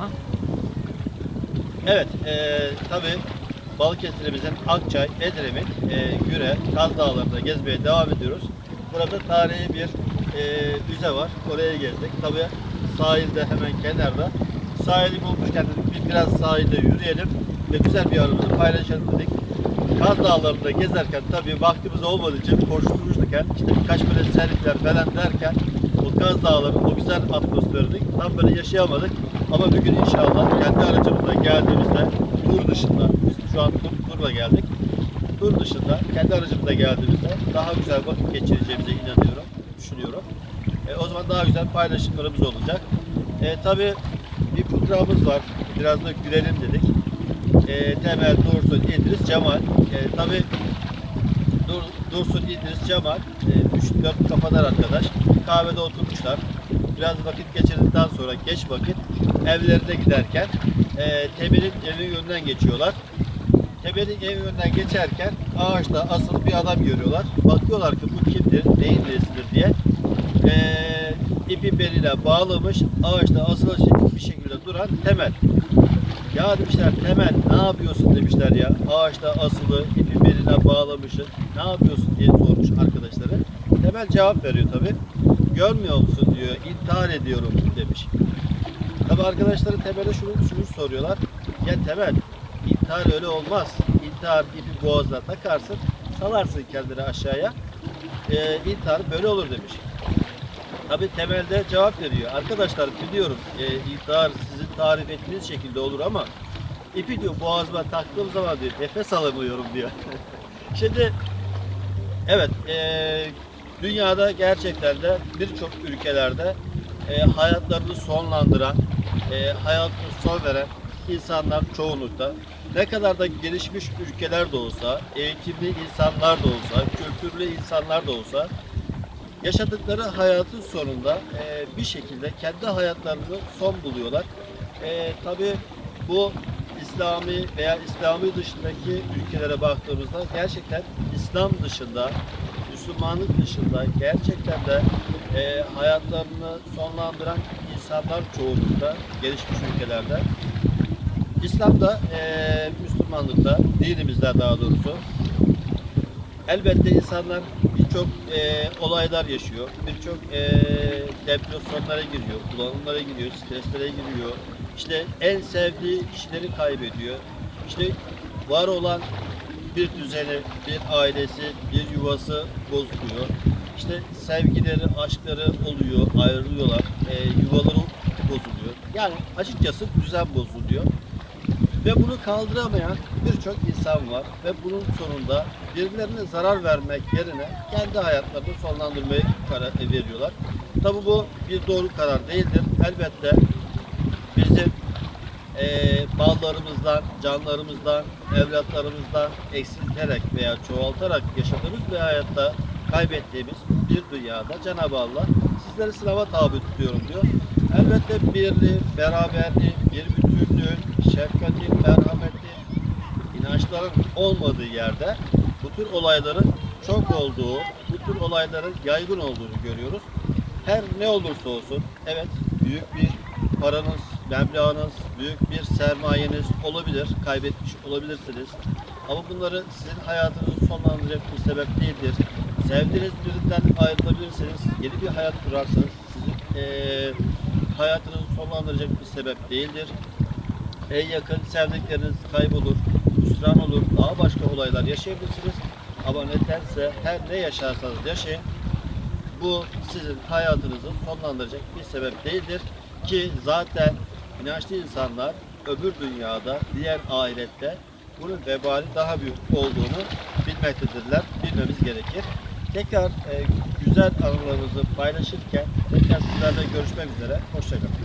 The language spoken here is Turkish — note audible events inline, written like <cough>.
Tamam. Evet, e, tabii Balıkesir'imizin Akçay, Edremit, e, Güre, Kaz Dağları'nda gezmeye devam ediyoruz. Burada tarihi bir e, müze var. Oraya gezdik. Tabii sahilde hemen kenarda. Sahili bulmuşken dedik biraz sahilde yürüyelim ve güzel bir anımızı paylaşalım dedik. Kaz Dağları'nda gezerken tabii vaktimiz olmadığı için koşturmuşken işte birkaç böyle selfie'ler falan derken o Kaz Dağları o güzel atmosferini tam böyle yaşayamadık. Ama bir gün inşallah kendi aracımızla geldiğimizde tur dışında, biz şu an tur, turla geldik. Tur dışında kendi aracımızla geldiğimizde daha güzel vakit geçireceğimize inanıyorum, düşünüyorum. E, o zaman daha güzel paylaşımlarımız olacak. E, tabii bir programımız var. Biraz da gülelim dedik. E, Temel, Dursun, İdris, Cemal. E, tabii Dur, Dursun, İdris, Cemal, e, üç dört kafadar arkadaş. Kahvede oturmuşlar. Biraz vakit geçirdikten sonra geç vakit evlerine giderken e, Temel'in evi yönünden geçiyorlar. Temel'in evi yönünden geçerken ağaçta asılı bir adam görüyorlar. Bakıyorlar ki bu kimdir, neyin nesidir diye. E, ipi beline bağlamış, ağaçta asılı bir şekilde duran Temel. Ya demişler Temel ne yapıyorsun demişler ya. Ağaçta asılı ipi beline bağlamışsın. Ne yapıyorsun diye sormuş arkadaşları. Temel cevap veriyor tabi. Görmüyor musun diyor. İntihar ediyorum demiş. Tabi arkadaşları Temel'e şunu, şunu soruyorlar. Ya Temel intihar öyle olmaz. İntihar ipi boğazına takarsın. Salarsın kendini aşağıya. Ee, intihar böyle olur demiş. Tabi temelde cevap veriyor. Arkadaşlar biliyorum e, intihar sizin tarif ettiğiniz şekilde olur ama ipi diyor boğazıma taktığım zaman diyor nefes alamıyorum diyor. <laughs> Şimdi evet e, dünyada gerçekten de birçok ülkelerde e, hayatlarını sonlandıran, e, hayatını son veren insanlar çoğunlukta. Ne kadar da gelişmiş ülkeler de olsa, eğitimli insanlar da olsa, kültürlü insanlar da olsa yaşadıkları hayatın sonunda e, bir şekilde kendi hayatlarını son buluyorlar. E, Tabi bu İslami veya İslami dışındaki ülkelere baktığımızda gerçekten İslam dışında, Müslümanlık dışında gerçekten de e, hayatlarını sonlandıran insanlar çoğunlukta gelişmiş ülkelerde. İslam'da, e, Müslümanlıkta, dinimizde daha doğrusu Elbette insanlar birçok e, olaylar yaşıyor, birçok e, depresyonlara giriyor, bulanımlara giriyor, streslere giriyor. İşte en sevdiği kişileri kaybediyor. İşte var olan bir düzeni, bir ailesi, bir yuvası bozuluyor. İşte sevgileri, aşkları oluyor, ayrılıyorlar, e, yuvaları bozuluyor. Yani açıkçası düzen bozuluyor. Ve bunu kaldıramayan birçok insan var ve bunun sonunda birbirlerine zarar vermek yerine kendi hayatlarını sonlandırmayı karar veriyorlar. Tabi bu bir doğru karar değildir. Elbette bizim eee mallarımızdan, canlarımızdan, evlatlarımızdan eksilterek veya çoğaltarak yaşadığımız bir hayatta kaybettiğimiz bir dünyada Cenab-ı Allah sizleri sınava tabi tutuyorum diyor. Elbette birliği, beraberliği, bir bütünlüğün, şefkatin, merhametin, inançların olmadığı yerde bu tür olayların çok olduğu, bu tür olayların yaygın olduğunu görüyoruz. Her ne olursa olsun, evet büyük bir paranız, meblağınız, büyük bir sermayeniz olabilir, kaybetmiş olabilirsiniz. Ama bunları sizin hayatınızı sonlandıracak bir sebep değildir. Sevdiğiniz birinden ayrılabilirsiniz, yeni bir hayat kurarsınız. Sizin eee hayatınızı sonlandıracak bir sebep değildir. En yakın sevdikleriniz kaybolur, hüsran olur, daha başka olaylar yaşayabilirsiniz. Ama nedense her ne yaşarsanız yaşayın, bu sizin hayatınızı sonlandıracak bir sebep değildir. Ki zaten inançlı insanlar öbür dünyada, diğer ahirette bunun vebali daha büyük olduğunu bilmektedirler, bilmemiz gerekir. Tekrar e, güzel anılarımızı paylaşırken tekrar sizlerle görüşmek üzere. Hoşçakalın.